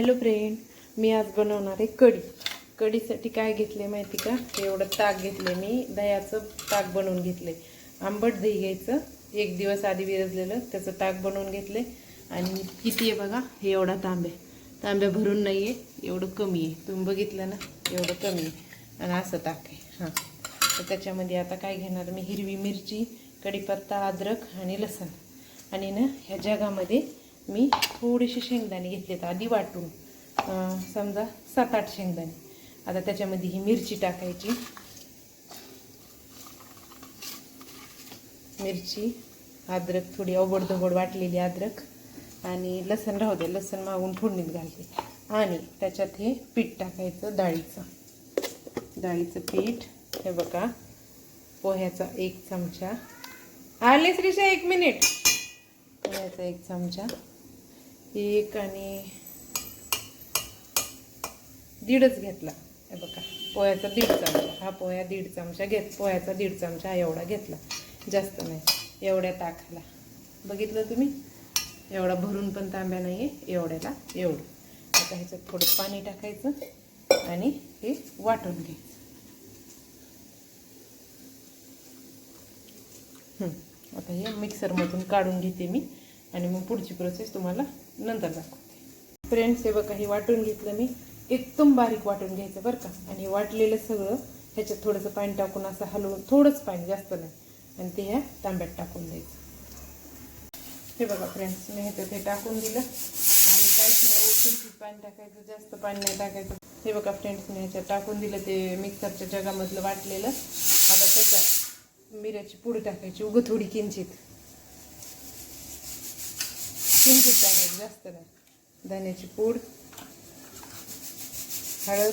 Hello friend मी आज बनवणार आहे कढी. कढीसाठी काय घेतले माहिती का? एवढं ताक घेतले मी दह्याचं ताक बनवून घेतले आंबट दही घ्यायचं एक दिवस आधी विरजलेलं त्याचं ताक बनवून घेतले आणि किती आहे बघा हे एवढा तांबे. तांब्या भरून नाही आहे एवढं कमी आहे. तुम्ही बघितलं ना एवढं कमी आहे. आणि असं ताक आहे हां. तर त्याच्यामध्ये आता काय घेणार मी? हिरवी मिरची कढीपत्ता अद्रक आणि लसण. आणि ना ह्या जगामध्ये मी थोडेसे शेंगदाणे घेतलेत आधी वाटून. समजा सात आठ शेंगदाणे. आता त्याच्यामध्ये ही मिरची टाकायची. मिरची अद्रक थोडी अवघड वाटलेली अद्रक आणि लसण राहू दे लसण मागून फोडणीत घालते. आणि त्याच्यात हे पीठ टाकायचं डाळीचं. डाळीचं पीठ हे बघा पोह्याचा एक चमचा. आले श्रीषा एक मिनिट. पोह्याचा एक चमचा. एक आणि दीडच घेतला. हे बघा पोह्याचा दीड चमचा. हा पोह्या दीड चमचा घेत पोह्याचा दीड चमचा हा एवढा घेतला. जास्त नाही. एवढ्या ताकाला बघितलं तुम्ही? एवढा भरून पण तांब्या नाही आहे एवढ्याला एवढं. आता ह्याच्यात थोडं पाणी टाकायचं आणि हे वाटून घ्यायचं. आता हे मिक्सरमधून काढून घेते मी. आणि मग पुढची प्रोसेस तुम्हाला नंतर दाखवते. फ्रेंड्स हे बघा हे वाटून घेतलं मी. एकदम बारीक वाटून घ्यायचं बरं का. आणि हे वाटलेलं सगळं ह्याच्यात थोडंसं पाणी टाकून असं हलवून थोडंच पाणी जास्त नाही. आणि ते ह्या तांब्यात टाकून द्यायचं. हे बघा फ्रेंड्स मी ह्याच्यात हे टाकून दिलं. आणि काहीच नाही ओळखून पाणी टाकायचं जास्त पाणी नाही टाकायचं. हे बघा फ्रेंड्स मी ह्याच्यात टाकून दिलं ते मिक्सरच्या जगामधलं वाटलेलं. आता त्याच्यात मिऱ्याची पूड टाकायची उगं थोडी किंचित. किंचित टाकायची जास्त नाही. धण्याची पूड हळद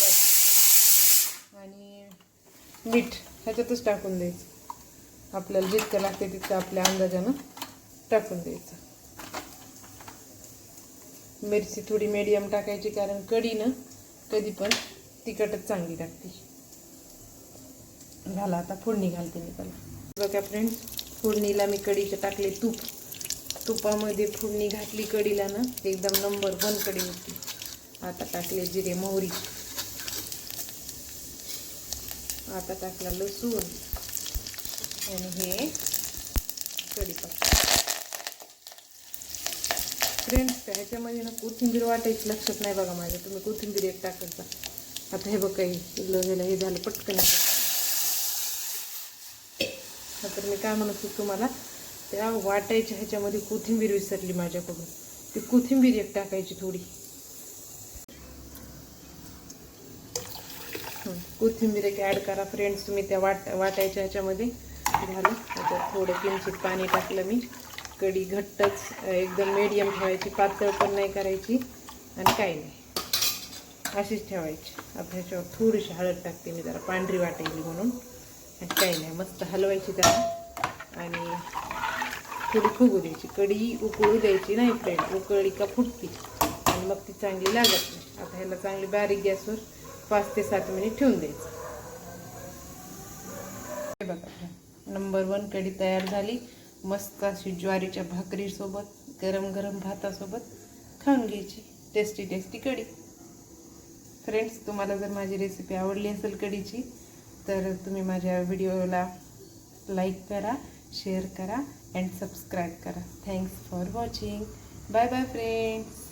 बस. आणि मीठ ह्याच्यातच टाकून द्यायचं. आपल्याला जितकं लागते तितकं आपल्या अंदाजानं टाकून द्यायचं. मिरची थोडी मीडियम टाकायची कारण कढीनं कधी पण तिखटच चांगली लागते. झाला आता फोडणी घालते मी त्याला. बघा फ्रेंड्स फोडणीला मी कढीचं टाकले तूप. तुपामध्ये फोडणी घातली कढीला ना एकदम नंबर वन कढी होती. आता टाकले जिरे मोहरी. आता टाकला लसूण. आणि हे कढीपत्ता. फ्रेंड्स ह्याच्यामध्ये ना कोथिंबीर वाटायची लक्षात नाही बघा माझ्या. तुम्ही कोथिंबीर एक टाकायचा आता हे बघा हे ह्याला हे झालं पटकन. तर मी काय म्हणत होते तुम्हाला त्या वाटायच्या ह्याच्यामध्ये कोथिंबीर विसरली माझ्याकडून. ती कोथिंबीर एक टाकायची थोडी. कोथिंबीर एक ॲड करा फ्रेंड्स तुम्ही त्या वाट वाटायच्या ह्याच्यामध्ये झालं त्याच्यात थोडं किंचित पाणी टाकलं मी. कढी घट्टच एकदम मीडियम ठेवायची पातळ पण नाही करायची आणि काही नाही. अशीच ठेवायची. आता ह्याच्यावर थोडीशी हळद टाकते मी जरा पांढरी वाटायची म्हणून. काही नाही मस्त हलवायची त्याला. आणि थोडी फुगू द्यायची कढी उकळू द्यायची नाही फ्रेंड उकळी का फुटती. आणि मग ती चांगली लागत नाही. आता ह्याला चांगली बारीक गॅसवर पाच ते सात मिनिट ठेवून द्यायचं. हे बघा नंबर वन कढी तयार झाली. मस्त अशी ज्वारीच्या भाकरीसोबत गरम गरम भातासोबत खाऊन घ्यायची. टेस्टी टेस्टी कढी. फ्रेंड्स तुम्हाला जर माझी रेसिपी आवडली असेल कढीची तर तुम्ही माझ्या व्हिडिओला लाईक करा शेअर करा अँड सबस्क्राईब करा. Thanks for watching bye bye friends